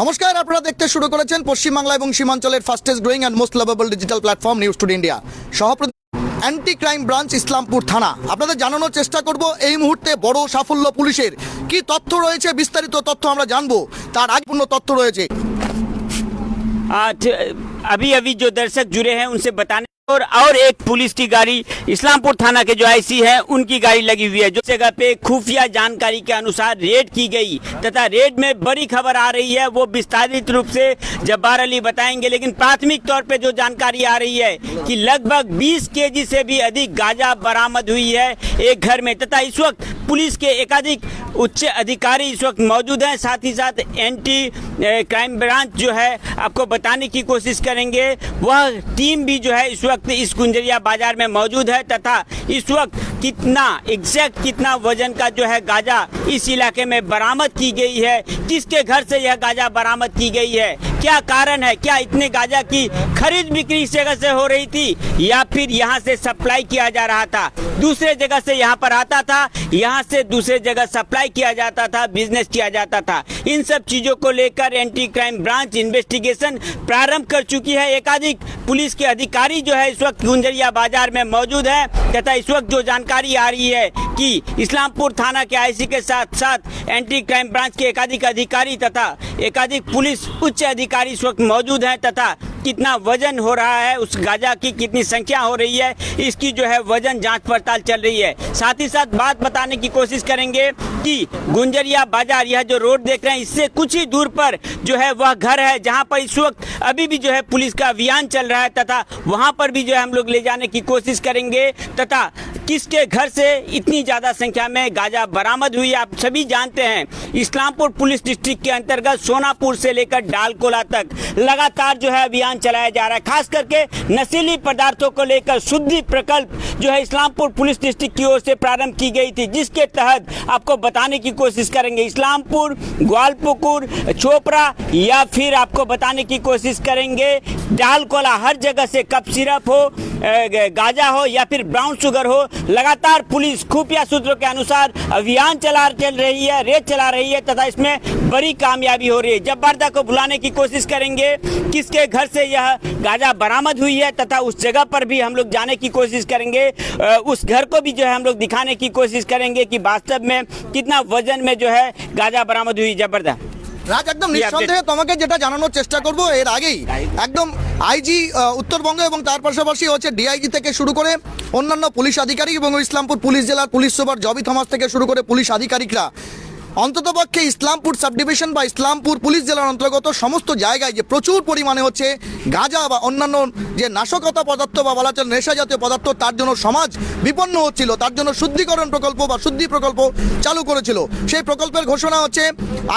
নমস্কার আপনারা দেখতে শুরু করেছেন পশ্চিমবাংলা এবং সীমাঞ্চলের fastest growing and most lovable digital platform news today India সহপ্রতি anti crime branch Islampur থানা আপনাদের জানানোর চেষ্টা করব এই মুহূর্তে বড় সাফল্য পুলিশের কি তথ্য রয়েছে বিস্তারিত তথ্য আমরা জানবো তার আগপূর্ণ তথ্য রয়েছে आज अभी अभी जो दर्शक जुड़े हैं उनसे बताने और और एक पुलिस की गाड़ी इस्लामपुर थाना के जो आईसी है, उनकी गाड़ी लगी हुई है जो जगह पे खुफिया जानकारी के अनुसार रेड की गई। तथा रेड में बड़ी खबर आ रही है, वो विस्तारित रूप से जब्बार अली बताएँगे, लेकिन प्राथमिक तौर पे जो जानकारी आ रही है कि लगभग 20 केजी से भी अधिक गांजा बरामद हुई है एक घर में। तथा इस वक्त पुलिस के एकाधिक उच्च अधिकारी इस वक्त मौजूद हैं, साथ ही साथ एंटी क्राइम ब्रांच जो है, आपको बताने की कोशिश करेंगे। वह टीम भी जो है इस वक्त इस गुंजरिया बाज़ार में मौजूद है तथा इस वक्त कितना एग्जैक्ट कितना वज़न का जो है गाजा इस इलाके में बरामद की गई है। किसके घर से यह गाजा बरामद की गई है? क्या कारण है? क्या इतने गांजा की खरीद बिक्री इस जगह से हो रही थी? या फिर यहाँ से सप्लाई किया जा रहा था? दूसरे जगह से यहाँ पर आता था, यहाँ से दूसरे जगह सप्लाई किया जाता था बिज़नेस किया जाता था। इन सब चीज़ों को लेकर एंटी क्राइम ब्रांच इन्वेस्टिगेशन प्रारंभ कर चुकी है। एकाधिक पुलिस के अधिकारी जो है इस वक्त गुंजरिया बाज़ार में मौजूद है तथा इस वक्त जो जानकारी आ रही है कि इस्लामपुर थाना के आईसी के साथ साथ एंटी क्राइम ब्रांच के एकाधिक अधिकारी तथा एकाधिक पुलिस उच्च अधिकारी इस वक्त मौजूद हैं तथा कितना वज़न हो रहा है, उस गांजा की कितनी संख्या हो रही है, इसकी जो है वज़न जाँच पड़ताल चल रही है। साथ ही साथ बात बताने की कोशिश करेंगे कि गुंजरिया बाज़ार, यह जो रोड देख रहे हैं, इससे कुछ ही दूर पर जो है वह घर है, जहाँ पर इस वक्त अभी भी जो है पुलिस का अभियान चल रहा है तथा वहाँ पर भी जो है हम लोग ले जाने की कोशिश करेंगे तथा किसके घर से इतनी ज़्यादा संख्या में गांजा बरामद हुई, आप सभी जानते हैं। इस्लामपुर पुलिस डिस्ट्रिक्ट के अंतर्गत सोनापुर से लेकर डालकोला तक लगातार जो है अभियान चलाया जा रहा है। खास करके नशीली पदार्थों को लेकर शुद्धि प्रकल्प जो है इस्लामपुर पुलिस डिस्ट्रिक्ट की ओर से प्रारंभ की गई थी, जिसके तहत आपको बताने की कोशिश करेंगे। इस्लामपुर, ग्वालपुकुर, चोपड़ा या फिर आपको बताने की कोशिश करेंगे, डालकोला हर जगह से कप सिरप हो गांजा हो या फिर ब्राउन शुगर हो, लगातार पुलिस खुफिया सूत्रों के अनुसार अभियान चला चल रही है रेड चला रही है तथा इसमें बड़ी कामयाबी हो रही है। जब वारदा को बुलाने की कोशिश करेंगे, किसके घर से यह गांजा बरामद हुई है तथा उस जगह पर भी हम लोग जाने की कोशिश करेंगे उस घर को भी जो है हम लोग दिखाने की कोशिश करेंगे कि वास्तव में कितना वज़न में जो है गांजा बरामद हुई। ज़बरदस्त রাজ একদম নিঃসন্দেহে তোমাকে যেটা জানানোর চেষ্টা করব এর আগেই একদম আইজি উত্তরবঙ্গ এবং তার পাশাপাশি হচ্ছে ডিআইজি থেকে শুরু করে অন্যান্য পুলিশ আধিকারিক এবং ইসলামপুর পুলিশ জেলার পুলিশ সুপার জবি থমাস থেকে শুরু করে পুলিশ আধিকারিকরা অন্ততপক্ষে ইসলামপুর সাব ডিভিশন বা ইসলামপুর পুলিশ জেলার অন্তর্গত সমস্ত জায়গায় যে প্রচুর পরিমাণে হচ্ছে গাঁজা বা অন্যান্য যে নাশকতা পদার্থ বা বলা চলে নেশা জাতীয় পদার্থ, তার জন্য সমাজ বিপন্ন হচ্ছিল, তার জন্য শুদ্ধিকরণ প্রকল্প বা শুদ্ধি প্রকল্প চালু করেছিল। সেই প্রকল্পের ঘোষণা হচ্ছে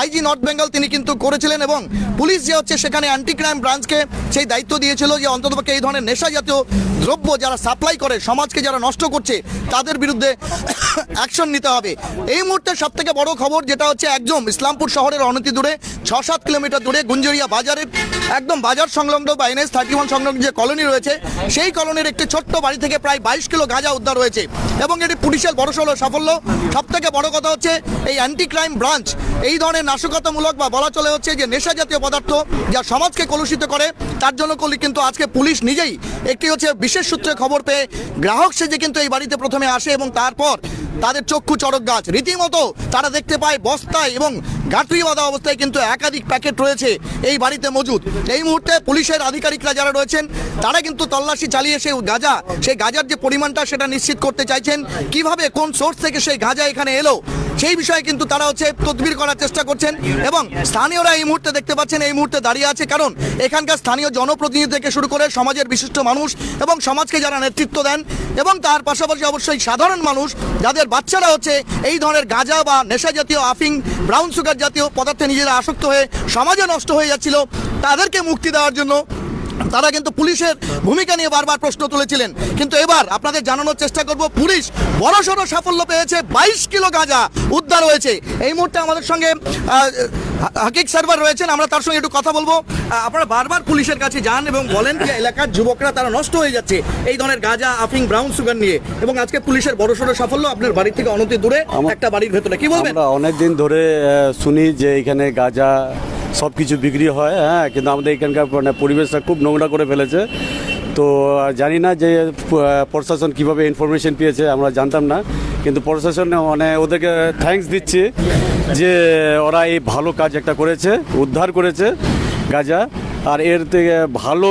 আইজি নর্থ বেঙ্গল তিনি কিন্তু করেছিলেন এবং পুলিশ যে হচ্ছে সেখানে অ্যান্টি ক্রাইম ব্রাঞ্চকে সেই দায়িত্ব দিয়েছিল যে অন্ততপক্ষে এই ধরনের নেশা জাতীয় দ্রব্য যারা সাপ্লাই করে, সমাজকে যারা নষ্ট করছে, তাদের বিরুদ্ধে অ্যাকশন নিতে হবে। এই মুহূর্তে সব থেকে বড় খবর যেটা হচ্ছে একদম ইসলামপুর শহরের অনতি দূরে ছ সাত কিলোমিটার দূরে গুঞ্জরিয়া বাজারের, একদম বাজার সংলগ্ন বা এনএস থার্টি ওয়ান সংলগ্ন যে কলোনি রয়েছে, সেই কলোনির একটি ছোট্ট বাড়ি থেকে প্রায় বাইশ কিলো গাঁজা উদ্ধার হয়েছে। এবং এটি পুলিশের বড়সড় সাফল্য। সব থেকে বড় কথা হচ্ছে, এই অ্যান্টি ক্রাইম ব্রাঞ্চ এই ধরনের নাশকতামূলক বা বলা চলে হচ্ছে যে নেশা জাতীয় পদার্থ যা সমাজকে কলুষিত করে, তার জন্য কিন্তু আজকে পুলিশ নিজেই একটি হচ্ছে বিশেষ সূত্রে খবর পেয়ে গ্রাহক সেজে কিন্তু এই বাড়িতে প্রথমে আসে এবং তারপর তাদের চক্ষু চড়ক গাছ। রীতিমতো তারা দেখতে পায় বস্তায় এবং গাঁটরি বাঁধা অবস্থায় কিন্তু একাধিক প্যাকেট রয়েছে এই বাড়িতে মজুদ। এই মুহূর্তে পুলিশের আধিকারিকরা যারা রয়েছেন, তারা কিন্তু তল্লাশি চালিয়ে সেই গাঁজা, সেই গাঁজার যে পরিমাণটা সেটা নিশ্চিত করতে চাইছেন। কীভাবে, কোন সোর্স থেকে সেই গাঁজা এখানে এলো, সেই বিষয়ে কিন্তু তারা হচ্ছে তদবির করার চেষ্টা করছেন এবং স্থানীয়রা এই মুহূর্তে দেখতে পাচ্ছেন, এই মুহূর্তে দাঁড়িয়ে আছে। কারণ এখানকার স্থানীয় জনপ্রতিনিধি থেকে শুরু করে সমাজের বিশিষ্ট মানুষ এবং সমাজকে যারা নেতৃত্ব দেন এবং তার পাশাপাশি অবশ্যই সাধারণ মানুষ, যাদের বাচ্চারা হচ্ছে এই ধরনের গাঁজা বা নেশা জাতীয় আফিং ব্রাউন সুগার জাতীয় পদার্থে নিজেরা আসক্ত হয়ে সমাজে নষ্ট হয়ে যাচ্ছিল। তাদেরকে মুক্তি দেওয়ার জন্য তারা কিন্তু পুলিশের ভূমিকা নিয়ে বারবার প্রশ্ন তুলেছিলেন। কিন্তু এবার আপনাদের জানানোর চেষ্টা করব, পুলিশ বড়সড় সাফল্য পেয়েছে, বাইশ কিলো গাঁজা উদ্ধার হয়েছে। এই মুহূর্তে আমাদের সঙ্গে হাকিক সার্ভার রয়েছেন আমরা তার সঙ্গে একটু কথা বলব। আপনারা বারবার পুলিশের কাছে যান এবং বলেন যে এলাকার যুবকরা তারা নষ্ট হয়ে যাচ্ছে এই ধরনের গাঁজা আফিং ব্রাউন সুগার নিয়ে। এবং আজকে পুলিশের বড় সড়ো সাফল্য আপনার বাড়ি থেকে অনতি দূরে একটা বাড়ির ভেতরে। কি বলবেন? আমরা অনেক দিন ধরে শুনি যে এখানে গাঁজা সব কিছু বিক্রি হয় হ্যাঁ কিন্তু আমাদের এখানকার মানে পরিবেশটা খুব নোংরা করে ফেলেছে। তো জানি না যে প্রশাসন কীভাবে ইনফরমেশন পেয়েছে, আমরা জানতাম না। কিন্তু প্রশাসন মানে ওদেরকে থ্যাঙ্কস দিচ্ছি যে, ওরা এই ভালো কাজ একটা করেছে, উদ্ধার করেছে গাজা। আর এর থেকে ভালো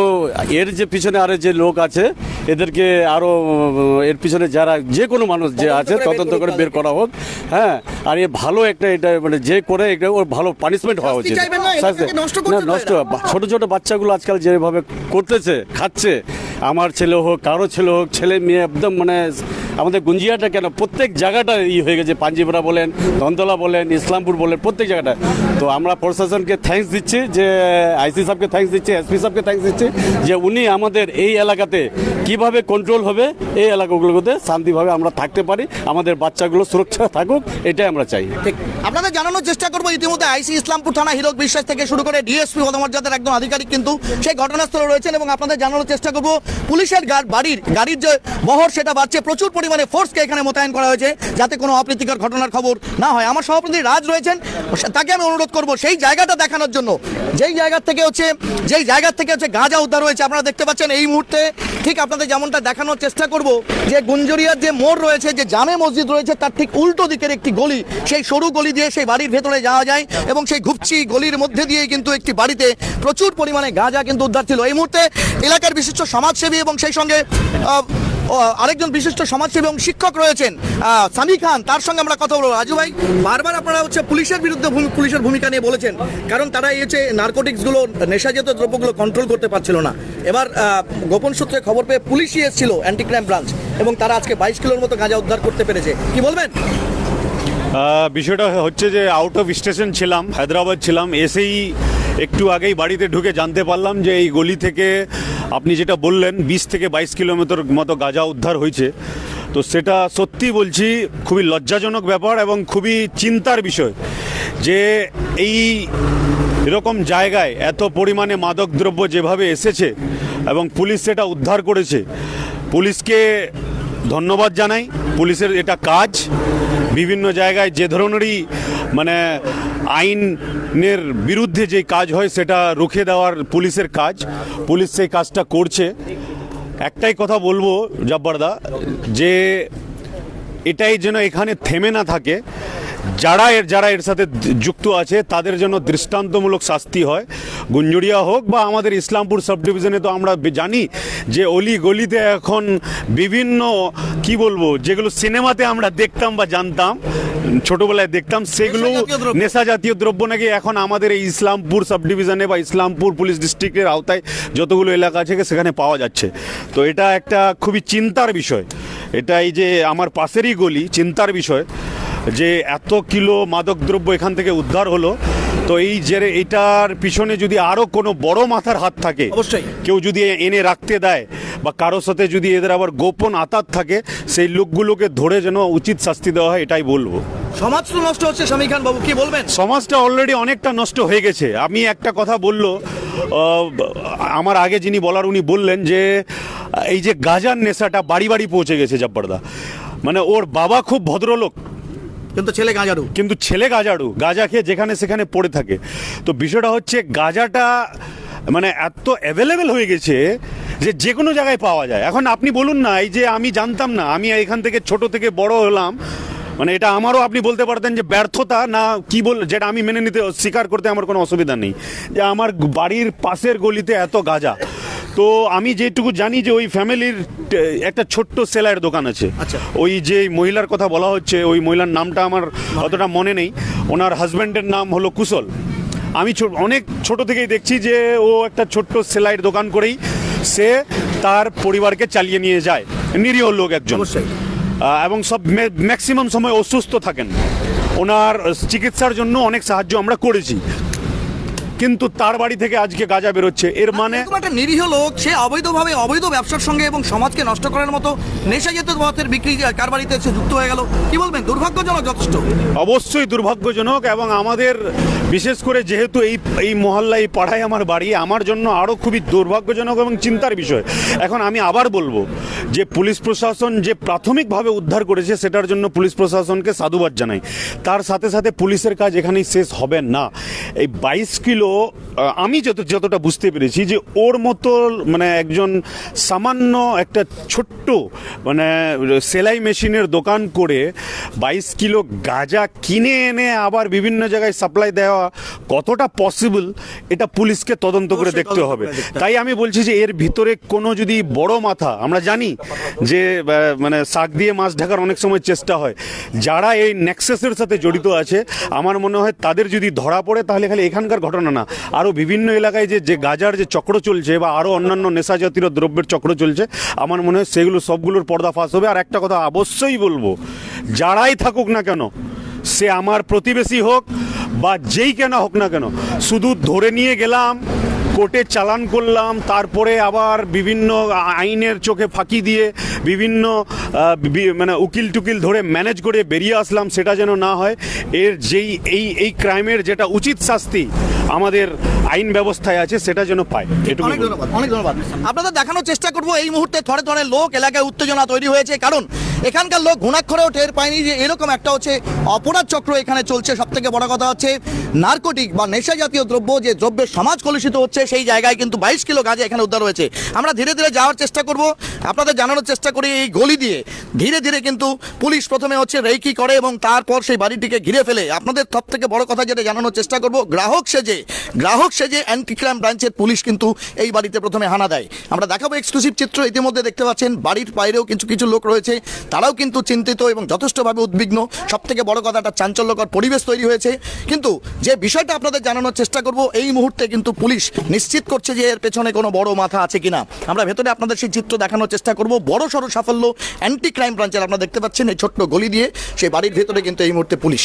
এর যে পিছনে আরও যে লোক আছে এদেরকে আরও উম, এর পিছনে যারা যে কোনো মানুষ যে আছে তদন্ত করে বের করা হোক হ্যাঁ আর এ ভালো একটা এটা মানে যে করে এটা ওর ভালো পানিশমেন্ট হওয়া উচিত। নষ্ট ছোট ছোট বাচ্চাগুলো আজকাল যেভাবে করতেছে খাচ্ছে আমার ছেলে হোক কারও ছেলে হোক ছেলে মেয়ে একদম মানে আমাদের গুঞ্জিয়াটা কেন? প্রত্যেক জায়গাটা ই হয়ে গেছে, পাঞ্জিবরা বলেন ধনতলা বলেন, ইসলামপুর বলেন, প্রত্যেক জায়গাটা। তো আমরা প্রশাসনকে থ্যাঙ্কস দিচ্ছি, যে আইসি সাহেবকে থ্যাঙ্কস দিচ্ছি, এসপি সাহেবকে থ্যাঙ্কস দিচ্ছি, যে উনি আমাদের এই এলাকাতে কীভাবে কন্ট্রোল হবে, এই এলাকাগুলোতে শান্তিভাবে আমরা থাকতে পারি, আমাদের বাচ্চাগুলো সুরক্ষা থাকুক, এটাই আমরা চাই। ঠিক। আপনাদের জানানোর চেষ্টা করব, ইতিমধ্যে আইসি ইসলামপুর থানা হিরক বিশ্বাস থেকে শুরু করে ডিএসপি পদমর্যাদার একদম আধিকারিক কিন্তু সেই ঘটনাস্থলে রয়েছেন এবং আপনাদের জানানোর চেষ্টা করব, পুলিশের গা- বাড়ির গাড়ির যে বহর সেটা বাড়ছে, প্রচুর পরিমাণে ফোর্সকে এখানে মোতায়েন করা হয়েছে যাতে কোনো অপ্রীতিকর ঘটনার খবর না হয়। আমার সভাপতি রাজ রয়েছেন, তাকে আমি অনুরোধ করব সেই জায়গাটা দেখানোর জন্য। যেই জায়গা থেকে হচ্ছে, যেই জায়গা থেকে হচ্ছে গাঁজা উদ্ধার হয়েছে, আপনারা দেখতে পাচ্ছেন এই মুহূর্তে ঠিক আপনাদের যেমনটা দেখানোর চেষ্টা করব, যে গুঞ্জরিয়ার যে মোড় রয়েছে, যে জামে মসজিদ রয়েছে, তার ঠিক উল্টো দিকের একটি গলি, সেই সরু গলি দিয়ে সেই বাড়ির ভেতরে যাওয়া যায় এবং সেই ঘুপচি গলির মধ্যে দিয়ে কিন্তু একটি বাড়িতে প্রচুর পরিমাণে গাঁজা কিন্তু উদ্ধার ছিল। এই মুহূর্তে এলাকার বিশিষ্ট সমাজসেবী এবং সেই সঙ্গে আরেকজন বিশিষ্ট সমাজসেবী এবং শিক্ষক রয়েছেন সামি খান, তার সঙ্গে আমরা কথা বলব। রাজু ভাই, বারবার আপনারা হচ্ছে পুলিশের বিরুদ্ধে পুলিশের ভূমিকা নিয়ে বলেছেন, কারণ তারা এই হচ্ছে নার্কোটিক্সগুলো নেশাজাত দ্রব্যগুলো কন্ট্রোল করতে পারছিল না। এবার গোপন সূত্রে খবর পেয়ে পুলিশই এসেছিল অ্যান্টি ক্রাইম ব্রাঞ্চ এবং তারা আজকে বাইশ কিলোর মতো গাঁজা উদ্ধার করতে পেরেছে। কি বলবেন? বিষয়টা হচ্ছে যে আউট অফ স্টেশন ছিলাম, হায়দ্রাবাদ ছিলাম, এসেই একটু আগেই বাড়িতে ঢুকে জানতে পারলাম যে এই গলি থেকে, আপনি যেটা বললেন, বিশ থেকে বাইশ কিলোমিটার মতো গাঁজা উদ্ধার হয়েছে। তো সেটা সত্যি বলছি, খুবই লজ্জাজনক ব্যাপার এবং খুবই চিন্তার বিষয় যে এই এরকম জায়গায় এত পরিমাণে মাদকদ্রব্য যেভাবে এসেছে এবং পুলিশ সেটা উদ্ধার করেছে, পুলিশকে ধন্যবাদ জানাই। পুলিশের এটা কাজ, বিভিন্ন জায়গায় যে ধরনেরই মানে আইনের বিরুদ্ধে যে কাজ হয় সেটা রুখে দেওয়ার পুলিশের কাজ। পুলিশ সেই কাজটা করছে। একটাই কথা বলব জব্বারদা যে এটাই যেন এখানে থেমে না থাকে। যারা এর যারা এর সাথে যুক্ত আছে, তাদের জন্য দৃষ্টান্তমূলক শাস্তি হয়। গুঞ্জুরিয়া হোক বা আমাদের ইসলামপুর সাব ডিভিশনে তো আমরা জানি যে অলি গলিতে এখন বিভিন্ন, কি বলব, যেগুলো সিনেমাতে আমরা দেখতাম বা জানতাম ছোটবেলায় দেখতাম সেগুলো নেশা জাতীয় দ্রব্য নাকি এখন আমাদের এই ইসলামপুর সাব ডিভিশনে বা ইসলামপুর পুলিশ ডিস্ট্রিক্টের আওতায় যতগুলো এলাকা আছে সেখানে পাওয়া যাচ্ছে। তো এটা একটা খুবই চিন্তার বিষয়। এটা এই যে আমার পাশেরই গলি চিন্তার বিষয় যে এত কিলো মাদকদ্রব্য এখান থেকে উদ্ধার হলো। তো এই যে এইটার পিছনে যদি আরও কোনো বড় মাথার হাত থাকে অবশ্যই। কেউ যদি এনে রাখতে দেয় বা কারোর সাথে যদি এদের আবার গোপন আতাত থাকে সেই লোকগুলোকে ধরে যেন উচিত শাস্তি দেওয়া হয় এটাই বলব। সমাজ তো নষ্ট হচ্ছে স্বামী খান বাবু কি বলবেন? সমাজটা অলরেডি অনেকটা নষ্ট হয়ে গেছে। আমি একটা কথা বলল আমার আগে যিনি বলার উনি বললেন যে এই যে গাজার নেশাটা বাড়ি বাড়ি পৌঁছে গেছে জব্বরদা মানে ওর বাবা খুব ভদ্রলোক কিন্তু ছেলে গাঁজাড়ু কিন্তু ছেলে গাজাড়ু গাঁজা খেয়ে যেখানে সেখানে পড়ে থাকে। তো বিষয়টা হচ্ছে গাঁজাটা মানে এত অ্যাভেলেবেল হয়ে গেছে যে যে কোনো জায়গায় পাওয়া যায়। এখন আপনি বলুন না, এই যে আমি জানতাম না, আমি এখান থেকে ছোট থেকে বড় হলাম মানে এটা আমারও আপনি বলতে পারতেন যে ব্যর্থতা না কি বল, যেটা আমি মেনে নিতে স্বীকার করতে আমার কোনো অসুবিধা নেই। যে আমার বাড়ির পাশের গলিতে এত গাজা। তো আমি যেটুকু জানি যে ওই ফ্যামিলির একটা ছোট্ট সেলাইয়ের দোকান আছে। আচ্ছা। ওই যে মহিলার কথা বলা হচ্ছে ওই মহিলার নামটা আমার অতটা মনে নেই। ওনার হাজব্যান্ডের নাম হলো কুশল। আমি অনেক ছোট থেকেই দেখছি যে ও একটা ছোট্ট সেলাইয়ের দোকান করেই সে তার পরিবারকে চালিয়ে নিয়ে যায়। নিরীহ লোক একজন। এবং সব ম্যাক্সিমাম সময় অসুস্থ থাকেন। ওনার চিকিৎসার জন্য অনেক সাহায্য আমরা করেছি। কিন্তু তার বাড়ি থেকে আজকে গাঁজা বেরোচ্ছে। এর মানে? একটা নিরীহ লোক সে অবৈধভাবে অবৈধ ব্যবসার সঙ্গে এবং সমাজকে নষ্ট করার মতো নেশাজাতীয় পদার্থের বিক্রি কারবারিতে এসে যুক্ত হয়ে গেল। কি বলবেন? দুর্ভাগ্যজনক যথেষ্ট। অবশ্যই দুর্ভাগ্যজনক এবং আমাদের বিশেষ করে যেহেতু এই এই মহল্লা, এই পাড়ায় আমার বাড়ি, আমার জন্য আরও খুবই দুর্ভাগ্যজনক এবং চিন্তার বিষয়। এখন আমি আবার বলব যে পুলিশ প্রশাসন যে প্রাথমিকভাবে উদ্ধার করেছে, সেটার জন্য পুলিশ প্রশাসনকে সাধুবাদ জানাই। তার সাথে সাথে পুলিশের কাজ এখানেই শেষ হবে না। এই বাইশ কিলো আমি যত, যতটা বুঝতে পেরেছি যে ওর মতো মানে একজন সামান্য একটা ছোট্ট মানে সেলাই মেশিনের দোকান করে বাইশ কিলো গাঁজা কিনে এনে আবার বিভিন্ন জায়গায় সাপ্লাই দেওয়া কতটা পসিবল এটা পুলিশকে তদন্ত করে দেখতে হবে। করে দেখতে হবে। তাই আমি বলছি যে এর ভিতরে কোনো যদি বড় মাথা আমরা জানি যে মানে শাক দিয়ে মাছ ঢাকার অনেক সময় চেষ্টা হয়। যারা এই নেক্সাসের সাথে জড়িত আছে আমার মনে হয় তাদের যদি ধরা পড়ে তাহলে খালি এখানকার ঘটনা না। আরও বিভিন্ন এলাকায় যে যে গাজার যে চক্র চলছে বা আরও অন্যান্য নেশা জাতীয় দ্রব্যের চক্র চলছে আমার মনে হয় সেগুলো সবগুলোর পর্দা ফাঁস হবে। আর একটা কথা অবশ্যই বলব যারাই থাকুক না কেন সে আমার প্রতিবেশী হোক বা যেই কেন হোক না কেন শুধু ধরে নিয়ে গেলাম কোর্টে চালান করলাম তারপরে আবার বিভিন্ন আইনের চোখে ফাঁকি দিয়ে বিভিন্ন মানে উকিল টুকিল ধরে ম্যানেজ করে বেরিয়ে আসলাম সেটা যেন না হয়। এর যেই এই এই ক্রাইমের যেটা উচিত শাস্তি আমাদের আইন ব্যবস্থায় আছে সেটা যেন পায়। এটুকু অনেক ধন্যবাদ অনেক ধন্যবাদ। আপনাদের দেখানোর চেষ্টা করব এই মুহূর্তে থরে থরে লোক এলাকায় উত্তেজনা তৈরি হয়েছে কারণ এখানকার লোক ঘুণাক্ষরেও টের পায়নি যে এরকম একটা হচ্ছে অপরাধ চক্র এখানে চলছে। সব থেকে বড় কথা হচ্ছে নার্কোটিক বা নেশা জাতীয় দ্রব্য যে দ্রব্যের সমাজ কলুষিত হচ্ছে সেই জায়গায় কিন্তু বাইশ কিলো গাঁজা এখানে উদ্ধার হয়েছে। আমরা ধীরে ধীরে যাওয়ার চেষ্টা করব। আপনাদের জানানোর চেষ্টা করি এই গলি দিয়ে। ধীরে ধীরে কিন্তু পুলিশ প্রথমে হচ্ছে রেকি করে এবং তারপর সেই বাড়িটিকে ঘিরে ফেলে। আপনাদের সব থেকে বড় কথা যেটা জানানোর চেষ্টা করব, গ্রাহক সেজে গ্রাহক সেজে অ্যান্টি ক্রাইম ব্রাঞ্চের পুলিশ কিন্তু এই বাড়িতে প্রথমে হানা দেয়। আমরা দেখাবো এক্সক্লুসিভ চিত্র ইতিমধ্যে দেখতে পাচ্ছেন, বাড়ির বাইরেও কিছু কিছু লোক রয়েছে। তারাও কিন্তু চিন্তিত এবং যথেষ্টভাবে উদ্বিগ্ন। সব থেকে বড় কথা একটা চাঞ্চল্যকর পরিবেশ তৈরি হয়েছে। কিন্তু যে বিষয়টা আপনাদের জানানোর চেষ্টা করব, এই মুহূর্তে কিন্তু পুলিশ নিশ্চিত করছে যে এর পেছনে কোনো বড় মাথা আছে কিনা। আমরা ভেতরে আপনাদের সেই চিত্র দেখানোর চেষ্টা করব। বড় সড়ো সাফল্য অ্যান্টি ক্রাইম ব্রাঞ্চের আপনারা দেখতে পাচ্ছেন এই ছোট্ট গলি দিয়ে। সেই বাড়ির ভেতরে কিন্তু এই মুহূর্তে পুলিশ।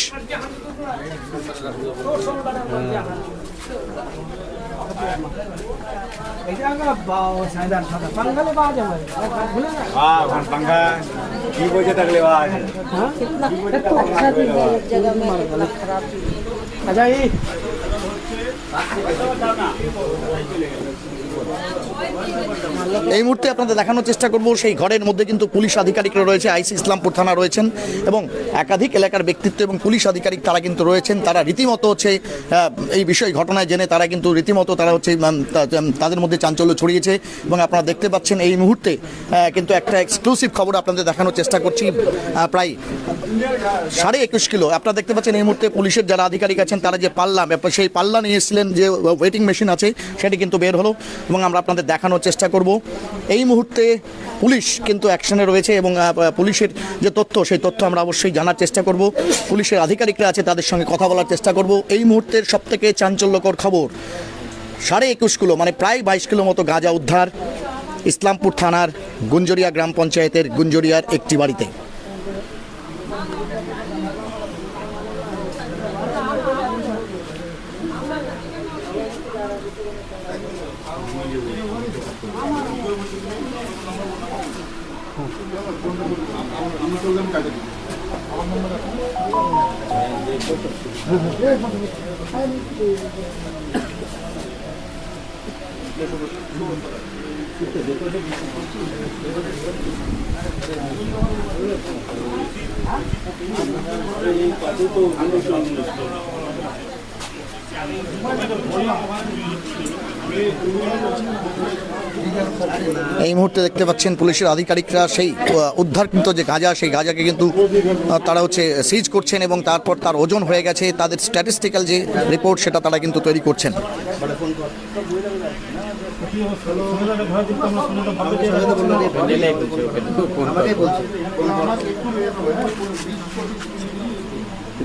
না আচ্ছা 啊，你到么了！এই মুহূর্তে আপনাদের দেখানোর চেষ্টা করব, সেই ঘরের মধ্যে কিন্তু পুলিশ আধিকারিকরা রয়েছে, আইসি ইসলামপুর থানা রয়েছেন, এবং একাধিক এলাকার ব্যক্তিত্ব এবং পুলিশ আধিকারিক তারা কিন্তু রয়েছেন, তারা রীতিমতো হচ্ছে এই বিষয় ঘটনায় জেনে তারা কিন্তু রীতিমতো তারা হচ্ছে তাদের মধ্যে চাঞ্চল্য ছড়িয়েছে, এবং আপনারা দেখতে পাচ্ছেন এই মুহূর্তে কিন্তু একটা এক্সক্লুসিভ খবর আপনাদের দেখানোর চেষ্টা করছি প্রায় সাড়ে একুশ কিলো। আপনারা দেখতে পাচ্ছেন এই মুহূর্তে পুলিশের যারা আধিকারিক আছেন, তারা যে পাল্লা, সেই পাল্লা নিয়ে এসেছিলেন যে ওয়েটিং মেশিন আছে, সেটি কিন্তু বের হলো। এবং আমরা আপনাদের দেখানোর চেষ্টা করব। এই মুহূর্তে পুলিশ কিন্তু অ্যাকশনে রয়েছে এবং পুলিশের যে তথ্য, সেই তথ্য আমরা অবশ্যই জানার চেষ্টা করব। পুলিশের আধিকারিকরা আছে, তাদের সঙ্গে কথা বলার চেষ্টা করব। এই মুহূর্তের সবথেকে চাঞ্চল্যকর খবর, সাড়ে একুশ কিলো মানে প্রায় বাইশ কিলো মতো গাঁজা উদ্ধার ইসলামপুর থানার গুঞ্জরিয়া গ্রাম পঞ্চায়েতের গুঞ্জরিয়ার একটি বাড়িতে। করলে আমি কাজে দিই আমার নম্বর আছে তো এই মুহূর্তে দেখতে পাচ্ছেন পুলিশের আধিকারিকরা সেই উদ্ধারকৃত যে গাঁজা, সেই গাঁজাকে কিন্তু তারা হচ্ছে সিজ করছেন এবং তারপর তার ওজন হয়ে গেছে। তাদের স্ট্যাটিস্টিক্যাল যে রিপোর্ট সেটা তারা কিন্তু তৈরি করছেন। আমাকে বলছে।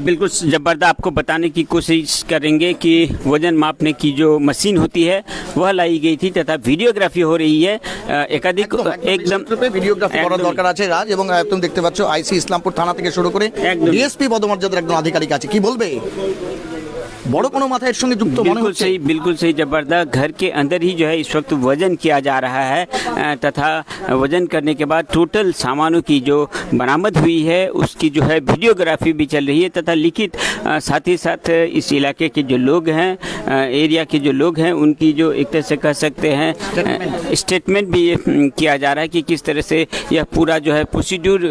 बिल्कुल जबरदस्त आपको बताने की कोशिश करेंगे कि वजन मापने की जो मशीन होती है वह लाई गई थी तथा वीडियोग्राफी हो रही है अ, एकाधिक एकदम রূপে ভিডিওগ্রাফি করার একদম। দরকার আছে রাজ এবং আহ, তুমি দেখতে পাচ্ছ আইসি ইসলামপুর থানা থেকে শুরু করে একদম। ডিএসপি পদমর্যাদার একজন আধিকারিক আছে কি বলবে बड़ों कोनो माथा संगे युक्त बिल्कुल सही बिल्कुल सही ज़बरदस्त। घर के अंदर ही जो है इस वक्त वज़न किया जा रहा है तथा वज़न करने के बाद टोटल सामानों की जो बरामद हुई है उसकी जो है वीडियोग्राफी भी चल रही है तथा लिखित साथ ही साथ इस इलाके के जो लोग हैं एरिया के जो लोग हैं उनकी जो एक तरह से कह सकते हैं स्टेटमेंट भी किया जा रहा है कि किस तरह से यह पूरा जो है प्रोसीड्यूर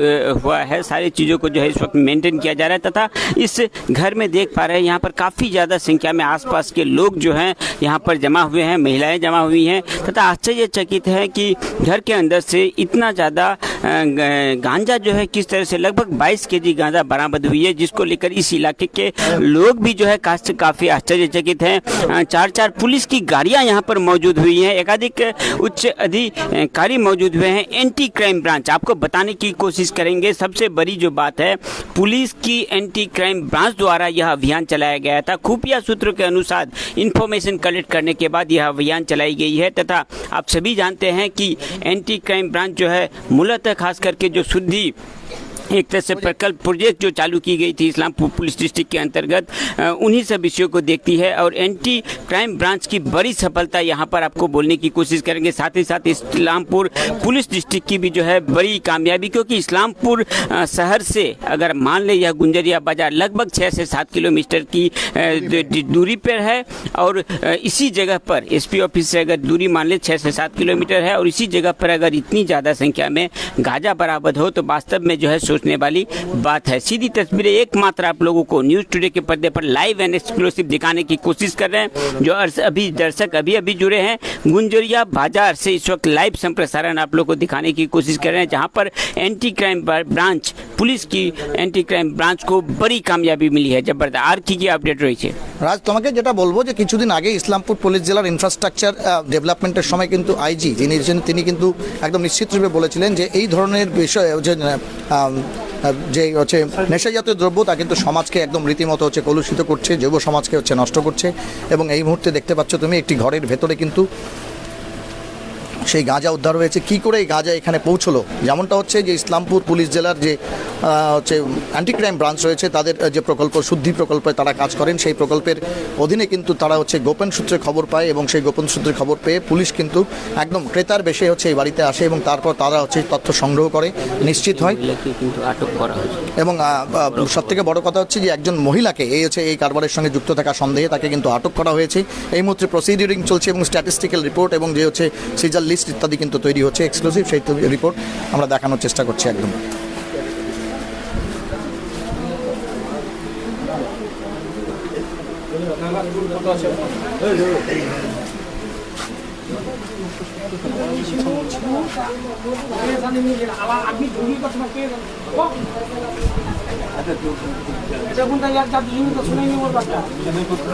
हुआ है। सारी चीज़ों को जो है इस वक्त मेंटेन किया जा रहा है तथा इस घर में देख पा रहे हैं यहाँ पर काफ़ी ज़्यादा संख्या में आसपास के लोग जो हैं, यहाँ पर जमा हुए हैं, महिलाएँ जमा हुई हैं, तथा आश्चर्यचकित है कि घर के अंदर से इतना ज़्यादा गांजा जो है किस तरह से, लगभग 22 के जी गांजा बरामद हुई है, जिसको लेकर इस इलाके के लोग भी जो है काफ़ी आश्चर्यचकित हैं। चार चार पुलिस की गाड़ियाँ यहाँ पर मौजूद हुई हैं। एकाधिक उच्च अधिकारी मौजूद हुए हैं। एंटी क्राइम ब्रांच, आपको बताने की कोशिश करेंगे। सबसे बड़ी जो बात है, पुलिस की एंटी क्राइम ब्रांच द्वारा यह अभियान चलाया गया था। खुफिया सूत्रों के अनुसार इंफॉर्मेशन कलेक्ट करने के बाद यह अभियान चलाई गई है, तथा आप सभी जानते हैं कि एंटी क्राइम ब्रांच जो है, मूलतः खास करके जो शुद्धि एक तरह से प्रकल्प प्रोजेक्ट जो चालू की गई थी इस्लामपुर पुलिस डिस्ट्रिक्ट के अंतर्गत उन्हीं सब विषयों को देखती है और एंटी क्राइम ब्रांच की बड़ी सफलता यहाँ पर आपको बोलने की कोशिश करेंगे। साथ ही साथ इस्लामपुर पुलिस डिस्ट्रिक्ट की भी जो है बड़ी कामयाबी क्योंकि इस्लामपुर शहर से अगर मान ले यह गुंजरिया बाज़ार लगभग छः से सात किलोमीटर की दूरी पर है और इसी जगह पर एसपी ऑफ़िस से अगर दूरी मान ले छः से सात किलोमीटर है और इसी जगह पर अगर इतनी ज़्यादा संख्या में गांजा बरामद हो तो वास्तव में जो है सोचने वाली बात है सीधी तस्वीरें एकमात्र आप लोगों को न्यूज टुडे के पर्दे पर लाइव एंड एक्सक्लूसिव दिखाने की कोशिश कर रहे हैं जो अर्स- अभी दर्शक अभी अभी जुड़े हैं गुंजरिया बाजार से इस वक्त लाइव संप्रसारण आप लोग को दिखाने की कोशिश कर रहे हैं जहां पर एंटी क्राइम ब्रांच पुलिस की एंटी क्राइम ब्रांच को बड़ी कामयाबी मिली है जबरदस्त আর কি কি আপডেট রয়েছে রাজ তোমাকে যেটা বলবো যে কিছুদিন আগে ইসলামপুর পুলিশ জেলার ইনফ্রাস্ট্রাকচার ডেভেলপমেন্টের সময় কিন্তু আইজি যিনি ছিলেন তিনি কিন্তু একদম নিশ্চিত রূপে বলেছিলেন যে এই ধরনের বিষয়ে যে আম, যে হচ্ছে নেশাজাতীয় দ্রব্য, তা কিন্তু সমাজকে একদম রীতিমতো হচ্ছে কলুষিত করছে, যুব সমাজকে হচ্ছে নষ্ট করছে। এবং এই মুহূর্তে দেখতে পাচ্ছ তুমি, একটি ঘরের ভেতরে কিন্তু সেই গাঁজা উদ্ধার হয়েছে। কি করে এই গাঁজা এখানে পৌঁছলো? যেমনটা হচ্ছে যে ইসলামপুর পুলিশ জেলার যে হচ্ছে অ্যান্টি ক্রাইম ব্রাঞ্চ রয়েছে তাদের যে প্রকল্প শুদ্ধি প্রকল্পে তারা কাজ করেন সেই প্রকল্পের অধীনে কিন্তু তারা হচ্ছে গোপন সূত্রে খবর পায় এবং সেই গোপন সূত্রে খবর পেয়ে পুলিশ কিন্তু একদম ক্রেতার বেশে হচ্ছে এই বাড়িতে আসে এবং তারপর তারা হচ্ছে তথ্য সংগ্রহ করে নিশ্চিত হয়। কিন্তু আটক করা হয়েছে। এবং সব থেকে বড় কথা হচ্ছে যে একজন মহিলাকে এই হচ্ছে এই কারবারের সঙ্গে যুক্ত থাকা সন্দেহে তাকে কিন্তু আটক করা হয়েছে। এই মুহূর্তে প্রসিডিউরিং চলছে এবং স্ট্যাটিস্টিক্যাল রিপোর্ট এবং যে হচ্ছে সিজার লিস্ট ইত্যাদি কিন্তু তৈরি হচ্ছে এক্সক্লুসিভ সেই রিপোর্ট আমরা দেখানোর চেষ্টা করছি একদম।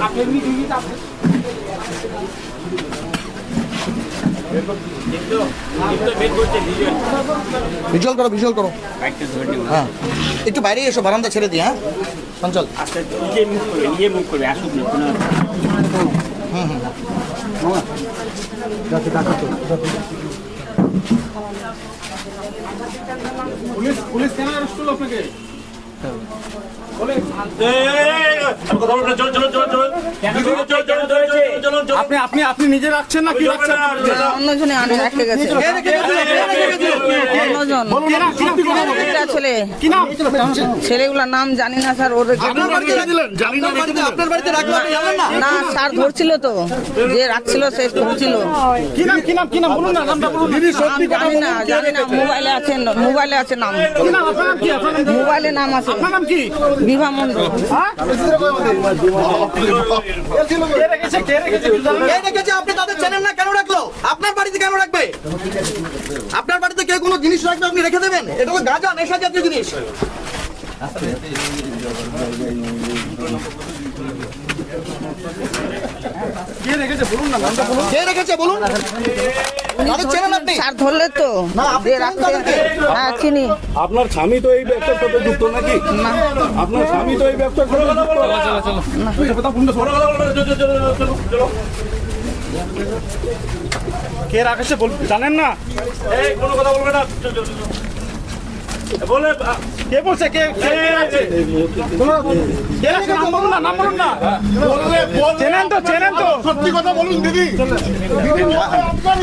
আপনি ভিজুয়াল করো ভিজুয়াল করো। হ্যাঁ। একটু বাইরে এসো, বারান্দা ছেড়ে দিই হ্যাঁ? চঞ্চল হুম হুম পুলিশ পুলিশ কেন অ্যারেস্ট করল আপনাকে? আপনি আপনি আপনি নিজে রাখছেন না কি রাখছেন? অন্যজনে আনে রেখে গেছে। অন্যজন। একটা ছেলে। কি নাম? ছেলেগুলোর নাম জানি না স্যার ওর আপনার বাড়িতে দিলেন না আপনার বাড়িতে রাখল আপনি জানেন না? না স্যার ধরছিল তো। যে রাখছিল সে ধরছিল। কি নাম কি নাম কি নাম? বলুন না নামটা বলুন দিদি নাম জানি না জানি না। মোবাইলে আছে মোবাইলে আছে নাম? মোবাইলে নাম আছে। আপনার নাম কি? বিভা মন্ডল হ্যাঁ? আপনি তাদের চেনেন না কেন রাখল? আপনার বাড়িতে কেন রাখবে? আপনার বাড়িতে কেউ কোনো জিনিস রাখবে আপনি রেখে দেবেন? এটা তো গাঁজা নেশা জাতীয় জিনিস। কে রেখেছে বলুন না নামটা বলুন কে রেখেছে বলুন উনি তাদের চেনেন আপনি স্যার ধরলে তো না, আপনি দিয়ে চেনেন রাখতে তাদেরকে? হ্যাঁ চিনি আপনার স্বামী তো এই ব্যবসার সাথে যুক্ত নাকি আপনার স্বামী তো এই ব্যবসার সাথে কে রাখেছে জানেন না এই কোনো কথা বলবে না বলে কে বলছে কে কে আছে কে রাখছে নাম বলুন না নাম বলুন না চেনেন তো চেনেন তো সত্যি কথা বলুন দিদি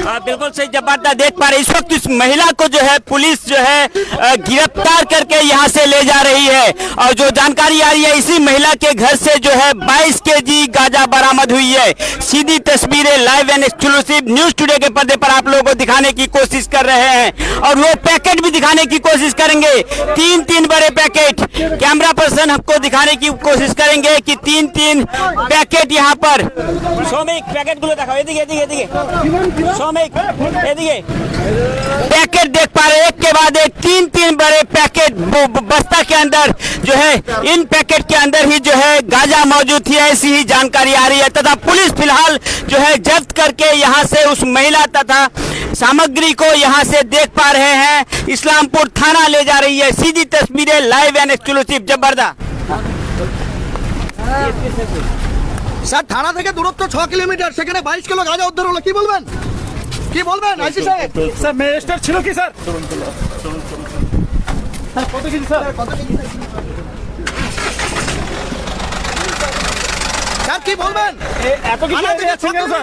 हाँ बिल्कुल सही जब बात देख पा रहे हैं। इस वक्त इस महिला को जो है पुलिस जो है अ, गिरफ्तार करके यहाँ से ले जा रही है और जो जानकारी आ रही है इसी महिला के घर से जो है 22 केजी गांजा बरामद हुई है सीधी तस्वीरें live and exclusive news today के पर्दे पर आप लोगों को दिखाने की कोशिश कर रहे हैं और वो पैकेट भी दिखाने की कोशिश करेंगे तीन तीन बड़े पैकेट कैमरा पर्सन हमको दिखाने की कोशिश करेंगे कि तीन तीन पैकेट यहाँ पर। सौमिक पैकेट गुलो दिखाओ एदिके एदिके एदिके सौमिक एदिके पैकेट देख पा रहे हैं, एक के बाद एक तीन तीन बड़े पैकेट बस्ता के अंदर जो है इन पैकेट के अंदर ही जो है गांजा मौजूद थी ऐसी ही जानकारी आ रही है। तथा पुलिस फ़िलहाल जो है जब्त करके यहाँ से उस महिला तथा सामग्री को यहाँ से देख पा रहे हैं। इस्लामपुर थाना ले जा रही है सीधी तस्वीरें लाइव एंड एक्सक्लूसिव ज़बरदस्त। স্যার থানা থেকে দূরত্ব ছ কিলোমিটার সেখানে বাইশ কিলো গাঁজা উদ্ধার হলো। কি বলবেন? কি বলবেন আইসি সাহেব? স্যার ছিল কি স্যার? কত কেজি স্যার? স্যার কি বলবেন? এত কিছু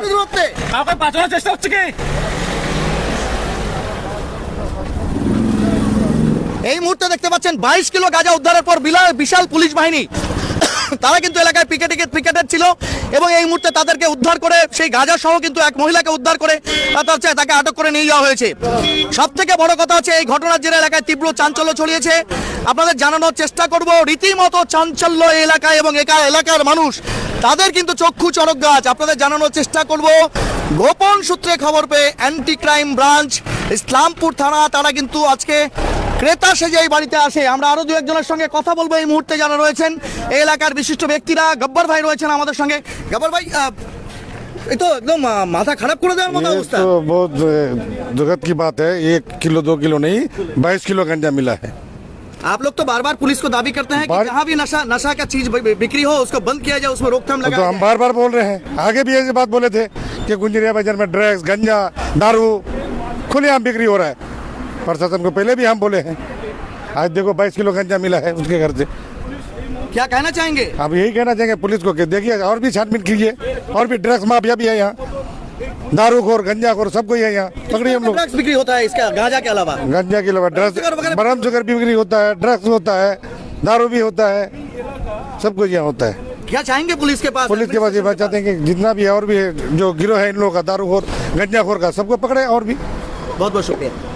দূরত্বে। বাঁচানোর চেষ্টা হচ্ছে কি? এই মুহূর্তে দেখতে পাচ্ছেন বাইশ কিলো গাঁজা উদ্ধারের পর বিলা- বিশাল পুলিশ বাহিনী তারা কিন্তু এলাকায় পিকেটে পিকেটেড ছিল এবং এই মুহূর্তে তাদেরকে উদ্ধার করে সেই গাঁজা সহ কিন্তু এক মহিলাকে উদ্ধার করে তাকে আটক করে নিয়ে যাওয়া হয়েছে। সব থেকে বড় কথা হচ্ছে এই ঘটনার জেরে এলাকায় তীব্র চাঞ্চল্য ছড়িয়েছে। আপনাদের জানানোর চেষ্টা করব, রীতিমতো চাঞ্চল্য এলাকায় এবং একা এলাকার মানুষ, তাদের কিন্তু চক্ষু চরক গাছ। আপনাদের জানানোর চেষ্টা করব। গোপন সূত্রে খবর পেয়ে অ্যান্টি ক্রাইম ব্রাঞ্চ ইসলামপুর থানা, তারা কিন্তু আজকে ক্রেতা সেজে এই বাড়িতে আসে আমরা আরো দু একজনের সঙ্গে কথা বলবো এই মুহূর্তে যারা রয়েছেন এই এলাকার বিশিষ্ট ব্যক্তিরা গব্বর ভাই রয়েছেন আমাদের সঙ্গে গব্বর ভাই আহ, এই তো একদম আহ, মাথা খারাপ করে দেওয়ার মতো ये অবস্থা तो बहुत अ, दुखद की बात है एक किलो दो किलो नहीं बाईस किलो गंजा मिला है आप लोग तो बार बार पुलिस को दावी करते हैं कि बार- जहाँ भी नशा नशा का चीज बि- बिक्री हो उसको बंद किया जाए उसमें रोकथाम तो लगा हम बार बार बोल रहे हैं आगे भी ऐसी बात बोले थे कि गुंजरिया बाजार में ड्रग्स गंजा दारू खुलेआम बिक्री हो रहा है प्रशासन को पहले भी हम बोले हैं। आज देखो बाईस किलो गंजा मिला है उसके घर से। क्या कहना चाहेंगे? आप यही कहना चाहेंगे पुलिस को कि देखिए और भी छानबीन कीजिए और भी ड्रग्स माफिया भी है यहाँ। दारूखोर गंजाखोर सब कोई है यहाँ। पकड़िए हम लोग। ड्रग्स बिक्री होता है इसका गांजा के अलावा। गंजा के अलावा ड्रग्स बरम शुगर भी बिक्री होता है ड्रग्स होता है दारू भी होता है सब कुछ यहाँ होता है। क्या चाहेंगे पुलिस के पास? पुलिस के पास ये बात चाहते हैं कि जितना भी है और भी है जो गिरोह है इन लोगों का दारूखोर गंजाखोर का सबको पकड़े और भी। बहुत बहुत शुक्रिया।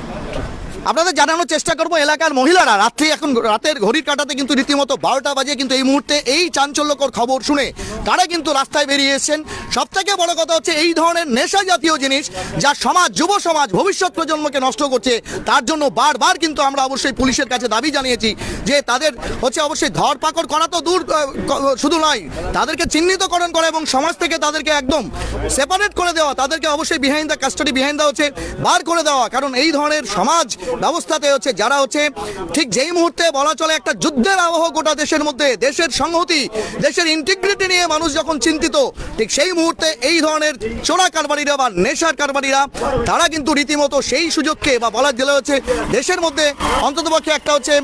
আপনাদের জানানোর চেষ্টা করব, এলাকার মহিলারা। রাত্রি এখন রাতের ঘড়ির কাটাতে কিন্তু রীতিমতো বারোটা বাজে, কিন্তু এই মুহূর্তে এই চাঞ্চল্যকর খবর শুনে তারা কিন্তু রাস্তায় বেরিয়ে এসেছেন? সব থেকে বড় কথা হচ্ছে এই ধরনের নেশা জাতীয় জিনিস যা সমাজ, যুব সমাজ, ভবিষ্যৎ প্রজন্মকে নষ্ট করছে। তার জন্য বারবার কিন্তু আমরা অবশ্যই পুলিশের কাছে দাবি জানিয়েছি যে তাদের হচ্ছে অবশ্যই ধরপাকড় করা তো দূর শুধু নয়, তাদেরকে চিহ্নিতকরণ করা এবং সমাজ থেকে তাদেরকে একদম সেপারেট করে দেওয়া, তাদেরকে অবশ্যই behind the custody behind the হচ্ছে বার করে দেওয়া। কারণ এই ধরনের সমাজ ব্যবস্থাতে হচ্ছে, যারা হচ্ছে, ঠিক যেই মুহূর্তে বলা চলে একটা যুদ্ধের আবহ গোটা দেশের মধ্যে, দেশের সংহতি, দেশের ইন্টিগ্রিটি নিয়ে মানুষ যখন চিন্তিত, ঠিক সেই মুহূর্তে এই ধরনের চোরা কারবারিরা বা নেশার কারবারিরা, তারা কিন্তু রীতিমতো সেই সুযোগকে বা বলা গেলে হচ্ছে, দেশের মধ্যে অন্ততপক্ষে একটা হচ্ছে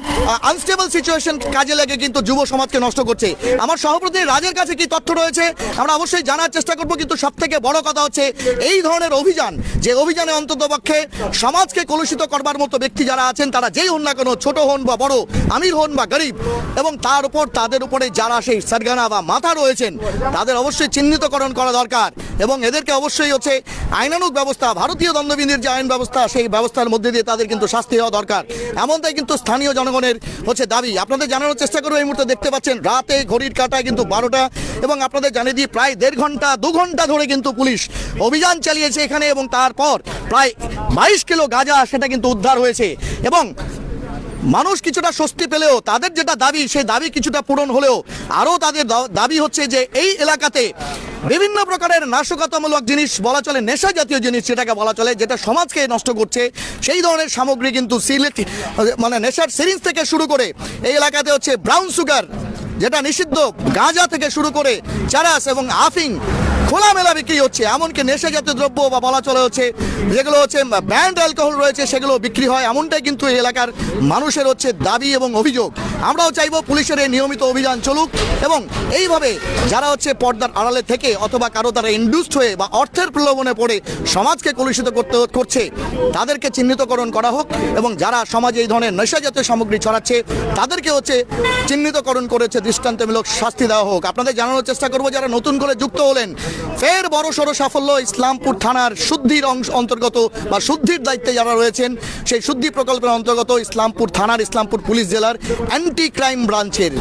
আনস্টেবল সিচুয়েশন কাজে লেগে কিন্তু যুব সমাজকে নষ্ট করছে। আমার সহপ্রতি রাজের কাছে কি তথ্য রয়েছে? আমরা অবশ্যই জানার চেষ্টা করব, কিন্তু সব থেকে বড় কথা হচ্ছে, এই ধরনের অভিযান, যে অভিযানে অন্ততপক্ষে সমাজকে কলুষিত করবার মতো ব্যক্তি যারা আছেন, তারা যেই হন না কেন, ছোট হন বা বড়, আমির হন বা গরিব, এবং তার উপর, তাদের উপরে যারা সেই সারগানা বা মাথা রয়েছেন, তাদের অবশ্যই চিহ্নিতকরণ করা দরকার। এবং এদেরকে অবশ্যই হচ্ছে আইনানুক ব্যবস্থা, ভারতীয় দণ্ডবিধির যে আইন ব্যবস্থা, সেই ব্যবস্থার মধ্যে দিয়ে তাদের কিন্তু শাস্তি হওয়া দরকার। এমনটাই কিন্তু স্থানীয় জনগণের হচ্ছে দাবি। আপনাদের জানানোর চেষ্টা করব, এই মুহূর্তে দেখতে পাচ্ছেন, রাতে ঘড়ির কাটায় কিন্তু বারোটা, এবং আপনাদের জানিয়ে দিই, প্রায় দেড় ঘণ্টা, দু ঘণ্টা ধরে কিন্তু পুলিশ অভিযান চালিয়েছে এখানে, এবং তারপর প্রায় বাইশ কিলো গাঁজা, সেটা কিন্তু উদ্ধার হয়েছে। এবং মানুষ কিছুটা স্বস্তি পেলেও, তাদের যেটা দাবি, সেই দাবি কিছুটা পূরণ হলেও, আরও তাদের দাবি হচ্ছে যে এই এলাকাতে বিভিন্ন প্রকারের নাশকতামূলক জিনিস বলা চলে, নেশা জাতীয় জিনিস যেটাকে বলা চলে, যেটা সমাজকে নষ্ট করছে। সেই ধরনের সামগ্রী কিন্তু সিলেট মানে নেশার সিরিঞ্জ থেকে শুরু করে, এই এলাকাতে হচ্ছে ব্রাউন সুগার, যেটা নিষিদ্ধ, গাঁজা থেকে শুরু করে, চারাস এবং আফিং খোলামেলা বিক্রি হচ্ছে, এমনকি নেশা জাতীয় দ্রব্য বা বলা চলে হচ্ছে, যেগুলো হচ্ছে ব্যান্ড অ্যালকোহল রয়েছে, সেগুলো বিক্রি হয়, এমনটাই কিন্তু এই এলাকার মানুষের হচ্ছে দাবি এবং অভিযোগ। আমরাও চাইব পুলিশের এই নিয়মিত অভিযান চলুক এবং এইভাবে যারা হচ্ছে পর্দার আড়ালে থেকে অথবা কারও তারা ইন্ডুসড হয়ে বা অর্থের প্রলোভনে পড়ে সমাজকে কলুষিত করতে করছে, তাদেরকে চিহ্নিতকরণ করা হোক এবং যারা সমাজে এই ধরনের নেশা জাতীয় সামগ্রী ছড়াচ্ছে, তাদেরকে হচ্ছে চিহ্নিতকরণ করেছে দৃষ্টান্তমূলক শাস্তি দেওয়া হোক। আপনাদের জানানোর চেষ্টা করব, যারা নতুন করে যুক্ত হলেন ফের বড় সড়ো সাফল্য ইসলামপুর থানার শুদ্ধির অংশ অন্তর্গত বা শুদ্ধির দায়িত্বে যারা রয়েছেন, সেই শুদ্ধি প্রকল্পের অন্তর্গত ইসলামপুর থানার ইসলামপুর পুলিশ জেলার অ্যান্টি ক্রাইম ব্রাঞ্চের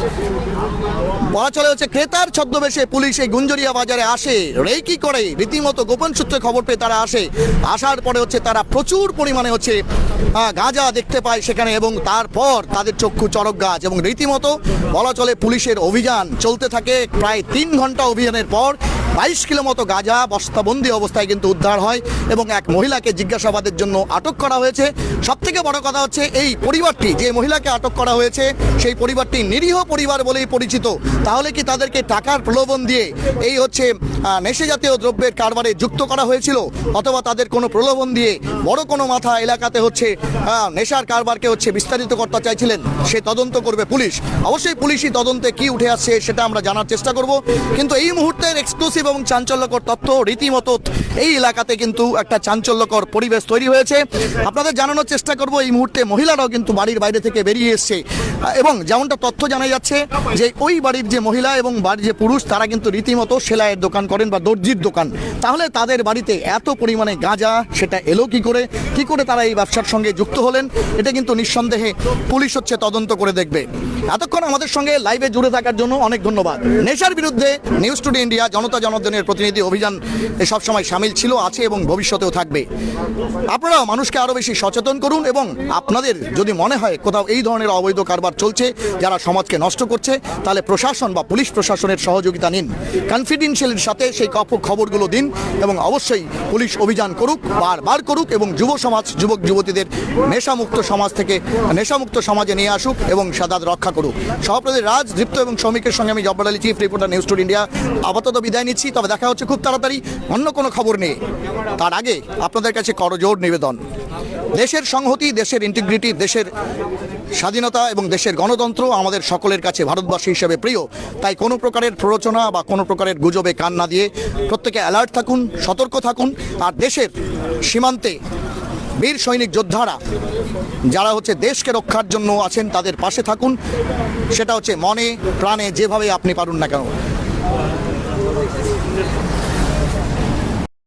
বলা চলে হচ্ছে, ক্রেতার ছদ্মবেশে পুলিশ এই গুঞ্জরিয়া বাজারে আসে, রেকি করে, রীতিমতো গোপন সূত্রে খবর পেয়ে তারা আসে। আসার পরে হচ্ছে, তারা প্রচুর পরিমাণে হচ্ছে গাঁজা দেখতে পায় সেখানে এবং তারপর তাদের চক্ষু চরক গাছ এবং রীতিমতো বলা চলে পুলিশের অভিযান চলতে থাকে। প্রায় তিন ঘণ্টা অভিযানের পর বাইশ কিলো মতো গাঁজা বস্তাবন্দি অবস্থায় কিন্তু উদ্ধার হয় এবং এক মহিলাকে জিজ্ঞাসাবাদের জন্য আটক করা হয়েছে। সব থেকে বড় কথা হচ্ছে এই পরিবারটি, যে মহিলাকে আটক করা হয়েছে, সেই পরিবারটি নিরীহ পরিবার বলেই পরিচিত। তাহলে কি তাদেরকে টাকার প্রলোভন দিয়ে এই হচ্ছে নেশে জাতীয় দ্রব্যের কারবারে যুক্ত করা হয়েছিল? অথবা তাদের কোনো প্রলোভন দিয়ে বড় কোনো মাথা এলাকাতে হচ্ছে নেশার কারবারকে হচ্ছে বিস্তারিত করতে চাইছিলেন? সে তদন্ত করবে পুলিশ। অবশ্যই পুলিশই তদন্তে কি উঠে আসছে সেটা আমরা জানার চেষ্টা করব। কিন্তু এই মুহূর্তের এক্সক্লুসিভ এবং চাঞ্চল্যকর তথ্য রীতিমতো এই এলাকাতে কিন্তু একটা চাঞ্চল্যকর পরিবেশ তৈরি হয়েছে। আপনাদের জানানোর চেষ্টা করব, এই মুহূর্তে মহিলারাও কিন্তু বাড়ির বাইরে থেকে বেরিয়ে এসছে। এবং যেমনটা তথ্য জানা যাচ্ছে যে ওই বাড়ির যে মহিলা এবং বাড়ির যে পুরুষ, তারা কিন্তু রীতিমতো সেলাইয়ের দোকান করেন বা দর্জির দোকান। তাহলে তাদের বাড়িতে এত পরিমাণে গাঁজা, সেটা এলো কি করে? কি করে তারা এই ব্যবসার সঙ্গে যুক্ত হলেন? এটা কিন্তু নিঃসন্দেহে পুলিশ হচ্ছে তদন্ত করে দেখবে। এতক্ষণ আমাদের সঙ্গে লাইভে জুড়ে থাকার জন্য অনেক ধন্যবাদ। নেশার বিরুদ্ধে নিউজ টুডে ইন্ডিয়া জনতা জনার্দনের প্রতিনিধি অভিযান সব সময় সামিল ছিল, আছে এবং ভবিষ্যতেও থাকবে। আপনারাও মানুষকে আরও বেশি সচেতন করুন এবং আপনাদের যদি মনে হয় কোথাও এই ধরনের অবৈধ কারবার চলছে, যারা সমাজকে নষ্ট করছে, তাহলে প্রশাসন বা পুলিশ প্রশাসনের সহযোগিতা নিন। কনফিডেন্সিয়ালের সাথে সেই খবরগুলো দিন এবং অবশ্যই পুলিশ অভিযান করুক, বারবার করুক এবং যুব সমাজ, যুবক, যুবতীদের নেশামুক্ত সমাজ থেকে, নেশামুক্ত সমাজে নিয়ে আসুক এবং সাদাত রক্ষা করুক। সহপ্রতি রাজ দীপ্ত এবং শ্রমিকের সঙ্গে আমি Jabbar Ali chief reporter news today India আপাতত বিদায় নিচ্ছি। তবে দেখা হচ্ছে খুব তাড়াতাড়ি, অন্য কোনো খবর নেই। তার আগে আপনাদের কাছে করজোর নিবেদন। দেশের সংহতি, দেশের ইন্টিগ্রিটি দেশের স্বাধীনতা এবং দেশের গণতন্ত্র আমাদের সকলের কাছে ভারতবাসী হিসেবে প্রিয়। তাই কোনো প্রকারের প্ররোচনা বা কোনো প্রকারের গুজবে কান না দিয়ে প্রত্যেকে অ্যালার্ট থাকুন, সতর্ক থাকুন। আর দেশের সীমান্তে বীর সৈনিক যোদ্ধারা, যারা হচ্ছে দেশকে রক্ষার জন্য আছেন, তাদের পাশে থাকুন। সেটা হচ্ছে মনে, প্রাণে, যেভাবে আপনি পারুন না কেন।